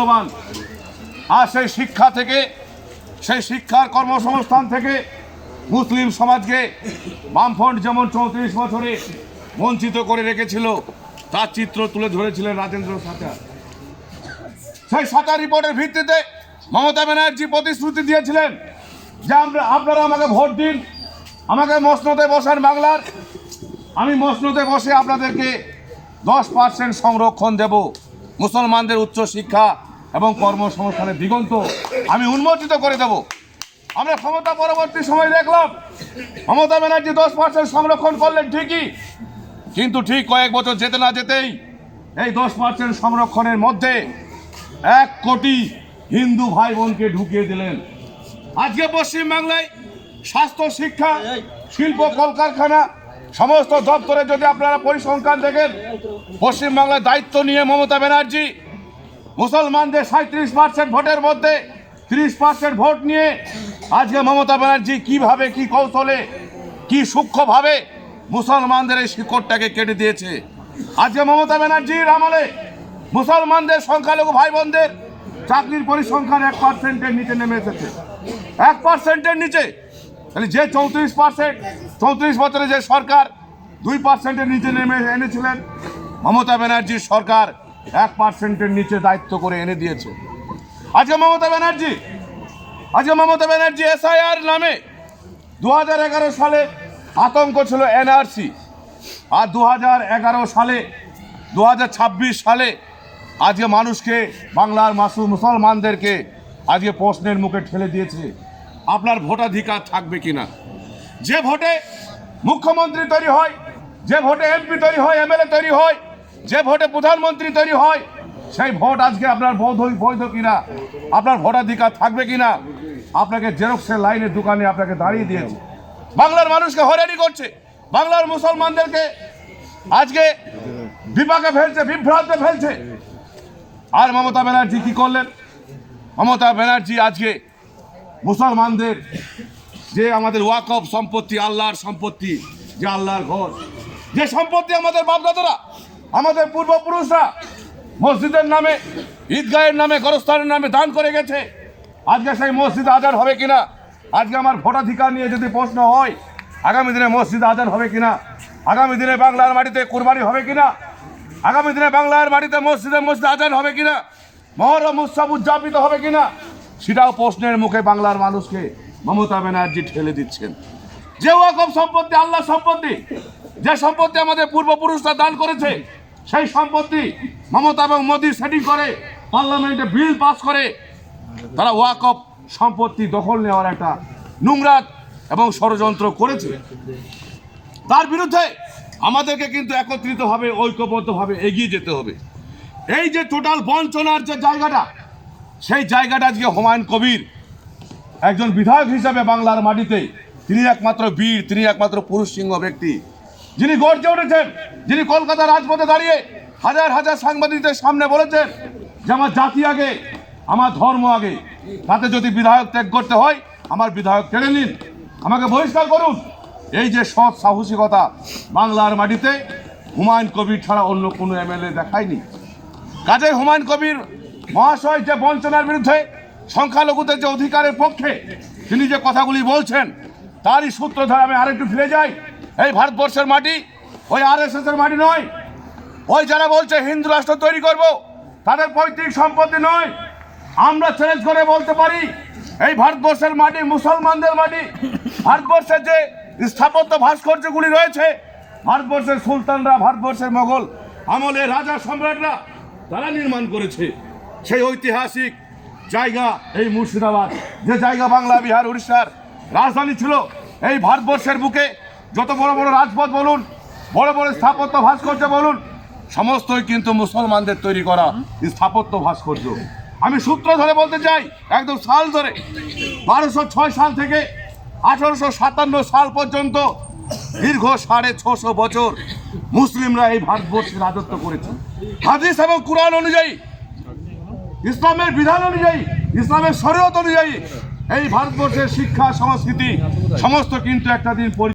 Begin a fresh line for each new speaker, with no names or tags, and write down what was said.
মূল্যবান। আর সেই শিক্ষা থেকে, সেই শিক্ষার কর্মসংস্থান থেকে মুসলিম সমাজকে বামফ্রন্ট যেমন চৌত্রিশ বছরে বঞ্চিত করে রেখেছিল, তার চিত্র তুলে ধরেছিলেন রাজেন্দ্র সাঁতার। সেই সাঁতার রিপোর্টের ভিত্তিতে মমতা ব্যানার্জি প্রতিশ্রুতি দিয়েছিলেন যে আমরা আপনারা আমাকে ভোট দিন, আমাকে মসনদে বসান বাংলার। আমি মসনদে বসে আপনাদেরকে দশ পার্সেন্ট সংরক্ষণ দেব। মুসলমানদের উচ্চ শিক্ষা এবং কর্মসংস্থানের দিগন্ত আমি উন্মোচিত করে দেব। আমরা ক্ষমতা পরবর্তী সময় দেখলাম, মমতা ব্যানার্জি দশ পার্সেন্ট সংরক্ষণ করলেন ঠিকই, কিন্তু ঠিক কয়েক বছর যেতে না যেতেই এই দশ পার্সেন্ট সংরক্ষণের মধ্যে এক কোটি হিন্দু ভাই বোনকে ঢুকিয়ে দিলেন। আজকে পশ্চিমবাংলায় স্বাস্থ্য, শিক্ষা, শিল্প, কলকারখানা, সমস্ত দপ্তরে যদি আপনারা পরিসংখ্যান দেখেন, পশ্চিমবাংলার দায়িত্ব নিয়ে মমতা ব্যানার্জি মুসলমানদের সাঁত্রিশ পার্সেন্ট ভোটের মধ্যে তিরিশ পার্সেন্ট ভোট নিয়ে আজকে মমতা ব্যানার্জি কীভাবে কি কৌশলে, কি সূক্ষ্মভাবে মুসলমানদের এই শিকড়টাকে কেটে দিয়েছে। আজকে মমতা ব্যানার্জির আমলে মুসলমানদের সংখ্যালঘু ভাই বোনদের চাকরির পরিসংখ্যান এক পার্সেন্টের নিচে নেমে এসেছে। এক পার্সেন্টের নিচে। তাহলে যে চৌত্রিশ পার্সেন্ট চৌত্রিশ বছরে যে সরকার, দুই পার্সেন্টের নিচে নেমে এনেছিলেন মমতা ব্যানার্জির সরকার। এক পার্সেন্টের নিচে দায়িত্ব করে এনে দিয়েছে। আজকে মমতা ব্যানার্জি, আজকে মমতা ব্যানার্জি এসআইআর নামে দু হাজার এগারো সালে আতঙ্ক ছিল এনআরসি আর দু হাজার এগারো সালে দু হাজার ছাব্বিশ সালে আজকে মানুষকে, বাংলার মাসু মুসলমানদেরকে আজকে প্রশ্নের মুখে ঠেলে দিয়েছে। আপনার ভোটাধিকার থাকবে কিনা? যে ভোটে মুখ্যমন্ত্রী তৈরি হয়, যে ভোটে এমপি তৈরি হয় এমএলএ তৈরি হয় যে ভোটে প্রধানমন্ত্রী তৈরি হয়, সেই ভোট আজকে আপনার বৈধ বৈধ কিনা? আপনার ভোটাধিকার থাকবে কিনা? আপনাকে জেরক্সের লাইনের দোকানে আপনাকে দাঁড়িয়ে দিয়েছে। বাংলার মানুষকে হয়রানি করছে। বাংলার মুসলমানদেরকে আজকে বিপাকে ফেলছে, বিভ্রান্তে ফেলছে। আর মমতা ব্যানার্জি কি করলেন? মমতা ব্যানার্জি আজকে মুসলমানদের যে আমাদের ওয়াকফ সম্পত্তি, আল্লাহর সম্পত্তি, যে আল্লাহর ঘর, যে সম্পত্তি আমাদের বাপদাদারা আমাদের পূর্বপুরুষরা মসজিদের নামে, ঈদগাহের নামে, গরস্থানের নামে দান করে গেছে। আজকে সেই মসজিদ আজার হবে কিনা? আজকে আমার ভোটাধিকার নিয়ে যদি প্রশ্ন হয়, আগামী দিনে মসজিদ আজার হবে কিনা? আগামী দিনে বাংলার মাটিতে কুরবানি হবে কিনা? আগামী দিনে বাংলার মাটিতে মসজিদে মসজিদ আজান হবে কিনা? মহরম উৎসব উদযাপিত হবে কিনা? সেটাও প্রশ্নের মুখে বাংলার মানুষকে মমতা ব্যানার্জি ঠেলে দিচ্ছেন। যে ওয়াকফ সম্পত্তি, আল্লাহ সম্পত্তি, যে সম্পত্তি আমাদের পূর্বপুরুষরা দান করেছে সেই সম্পত্তি মমতা এবং মোদী সেটিং করে, পার্লামেন্টে বিল পাস করে, তারা ওয়াকফ সম্পত্তি দখল নেওয়ার একটা নোংরা এবং ষড়যন্ত্র করেছে। তার বিরুদ্ধে আমাদেরকে কিন্তু একত্রিতভাবে, ঐক্যবদ্ধভাবে এগিয়ে যেতে হবে। এই যে টোটাল বঞ্চনার যে জায়গাটা, সেই জায়গাটা আজকে হুমায়ুন কবির একজন বিধায়ক হিসাবে বাংলার মাটিতে, তিনি একমাত্র বীর, তিনি একমাত্র পুরুষ সিংহ ব্যক্তি। যিনি গর্জে উঠেছেন, যিনি কলকাতার রাজপথে দাঁড়িয়ে হাজার হাজার সাংবাদিকদের সামনে বলেছেন যে আমার জাতি আগে, আমার ধর্ম আগে। তাতে যদি বিধায়ক ত্যাগ করতে হয়, আমার বিধায়ক কেড়ে নিন। আমাকে বহিষ্কার করুন। এই যে সৎ সাহসিকতা বাংলার মাটিতে, হুমায়ুন কবির ছাড়া অন্য কোনো এমএলএ দেখায়নি। কাজে হুমায়ুন কবির মহাশয় যে বঞ্চনার বিরুদ্ধে সংখ্যালঘুদের যে অধিকারের পক্ষে তিনি যে কথাগুলি বলছেন, তারই সূত্র ধরে আমি আরেকটু ফিরে যাই। এই ভারতবর্ষের মাটি ওই আর এস এর মাটি নয়। ওই যারা বলছে হিন্দু রাষ্ট্র তৈরি করব, তাদের পৈতৃক সম্পত্তি নয়। আমরা চ্যালেঞ্জ করে বলতে পারি, এই ভারতবর্ষের মাটি, মুসলমানদের মাটি, ভারতবর্ষের যে স্থাপত্য ভাস্কর্যগুলি রয়েছে, ভারতবর্ষের সুলতানরা, ভারতবর্ষের মোগল আমলে রাজা সম্রাটরা তারা নির্মাণ করেছে। সেই ঐতিহাসিক জায়গা এই মুর্শিদাবাদ, যে জায়গা বাংলা, বিহার, উড়িষ্যার রাজধানী ছিল, এই ভারতবর্ষের বুকে যত বড় বড় রাজপথ বলুন, বড় বড় স্থাপত্য ভাস্কর্য বলুন, সমস্তই কিন্তু মুসলমানদের তৈরি করা স্থাপত্য ভাস্কর্য। আমি সূত্র ধরে বলতে চাই, একদম সাল ধরে, বারোশো ছয় সাল থেকে আঠারোশো সাতান্ন সাল পর্যন্ত দীর্ঘ সাড়ে ছশো বছর মুসলিমরা এই ভারতবর্ষে রাজত্ব করেছে। হাদিস এবং কোরআন অনুযায়ী, ইসলামের বিধান অনুযায়ী, ইসলামের শরীয়ত অনুযায়ী এই ভারতবর্ষের শিক্ষা, সংস্কৃতি, সমস্ত কিন্তু একটা দিন